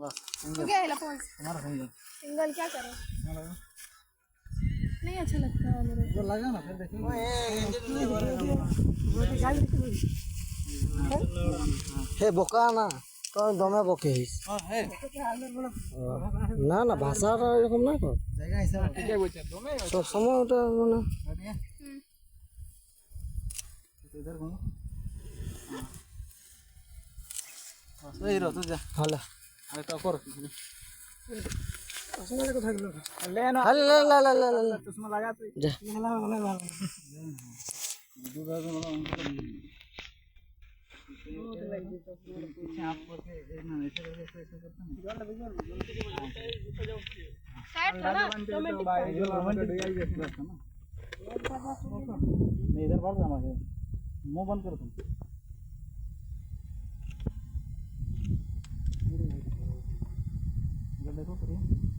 बस हो गया हिला pause. तुम्हारा सही है सिंगल क्या करो हाँ, लगा नहीं अच्छा लगता है मेरे जो लगा ना फिर देखिए হে বোকা না তই দমে বকিস हाँ है না না ভাষাটা এরকম না কর जगह हिसाब ठीक है बोलते दो में সব সময় ওটা মানে बस वही रहो तू जा হলে अरे तो करो থাকলো ले ना হলে লে লে লে লে লে चश्मा लगा तो যা दूध आ गया पीछे आप करके ना ऐसे करके ऐसे ऐसे करते हैं साइड था ना जो रोमांटिक जैसे रहता ना नहीं इधर बढ़ जाना है मुंह बंद करो तुम दाखवते